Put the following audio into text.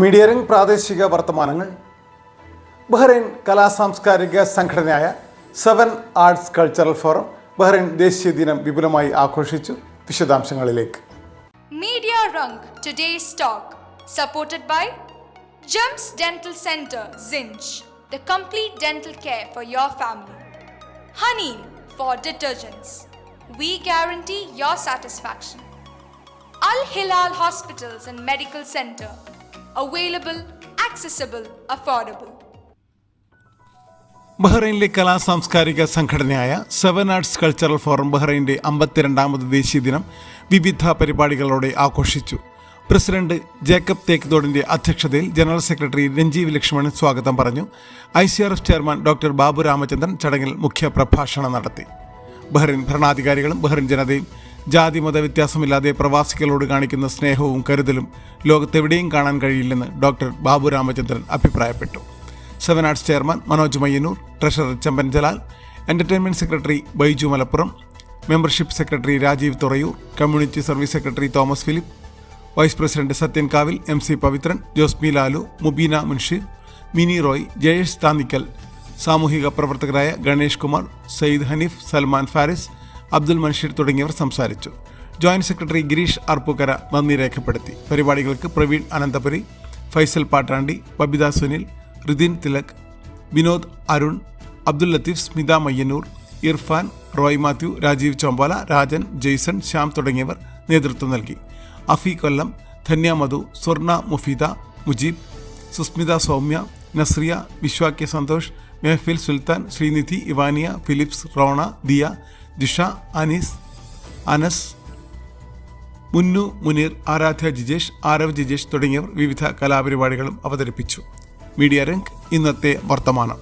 Media ring പ്രാദേശിക വർത്തമാനങ്ങൾ Bahrain കലാ സാംസ്കാരിക സംഘടനയായ seven arts cultural forum Bahrain ദേശീയ ദിനം വിപുലമായി ആഘോഷിച്ചു. വിശദാംശങ്ങളിലേക്ക്. Media Rang today stock supported by gems dental centre സിഞ്ച് the complete dental care for your family honey for detergents we guarantee your satisfaction Al Hilal hospitals and medical centre Available, accessible, affordable. ബഹ്റൈനിലെ കലാ സാംസ്കാരിക സംഘടനയായ seven arts cultural forum ബഹ്റൈന്റെ അമ്പത്തിരണ്ടാമത് ദേശീയ ദിനം വിവിധ പരിപാടികളോടെ ആഘോഷിച്ചു. പ്രസിഡന്റ് ജേക്കബ് തേക്ക്തോടിന്റെ അധ്യക്ഷതയിൽ ജനറൽ സെക്രട്ടറി രഞ്ജീവ് ലക്ഷ്മണൻ സ്വാഗതം പറഞ്ഞു. I C R F chairman doctor Babu Ramachandran ചടങ്ങിൽ മുഖ്യ പ്രഭാഷണം നടത്തി. ബഹ്റൈൻ ഭരണാധികാരികളും ബഹ്റൈൻ ജനതയും ജാതി മത വ്യത്യാസമില്ലാതെ പ്രവാസികളോട് കാണിക്കുന്ന സ്നേഹവും കരുതലും ലോകത്തെവിടെയും കാണാൻ കഴിയില്ലെന്ന് ഡോക്ടർ ബാബു രാമചന്ദ്രൻ അഭിപ്രായപ്പെട്ടു. Seven arts chairman Manoj Mayyannur treasurer Champan Jalal entertainment secretary Baiju Malappuram membership secretary Rajeev Thurayur community service secretary Thomas Philip vice president Sathyan Kavil M C Pavithran Josmi Lalu Mubeena Munshi Mini Roy Jayesh Thannikkal സാമൂഹിക പ്രവർത്തകരായ ഗണേഷ് കുമാർ സയ്യിദ് ഹനീഫ് സൽമാൻ ഫാരിസ് അബ്ദുൽ മൻഷീർ തുടങ്ങിയവർ സംസാരിച്ചു. Joint secretary Girish അർപ്പുക്കര നന്ദി രേഖപ്പെടുത്തി. പരിപാടികൾക്ക് പ്രവീൺ അനന്തപുരി ഫൈസൽ പാട്ടാണ്ടി ബബിത സുനിൽ റിദിൻ തിലക് വിനോദ് അരുൺ അബ്ദുൽ ലത്തീഫ് സ്മിത മയ്യന്നൂർ ഇർഫാൻ റോയ് മാത്യു രാജീവ് ചോമ്പാല രാജൻ ജെയ്സൺ ശ്യാം തുടങ്ങിയവർ നേതൃത്വം നൽകി. അഫി കൊല്ലം ധന്യ മധു സ്വർണ മുഫീദ മുജീബ് സുസ്മിത സൗമ്യ നസ്രിയ വിശ്വാക്യ സന്തോഷ് മെഹഫിൽ സുൽത്താൻ ശ്രീനിധി ഇവാനിയ ഫിലിപ്സ് റോണ ദിയ ജിഷ അനീസ് അനസ് മുന്നു മുനീർ ആരാധ്യ ജിജേഷ് ആരവ് ജിജേഷ് തുടങ്ങിയവർ വിവിധ കലാപരിപാടികളും അവതരിപ്പിച്ചു. മീഡിയ രംഗ് ഇന്നത്തെ വർത്തമാനം.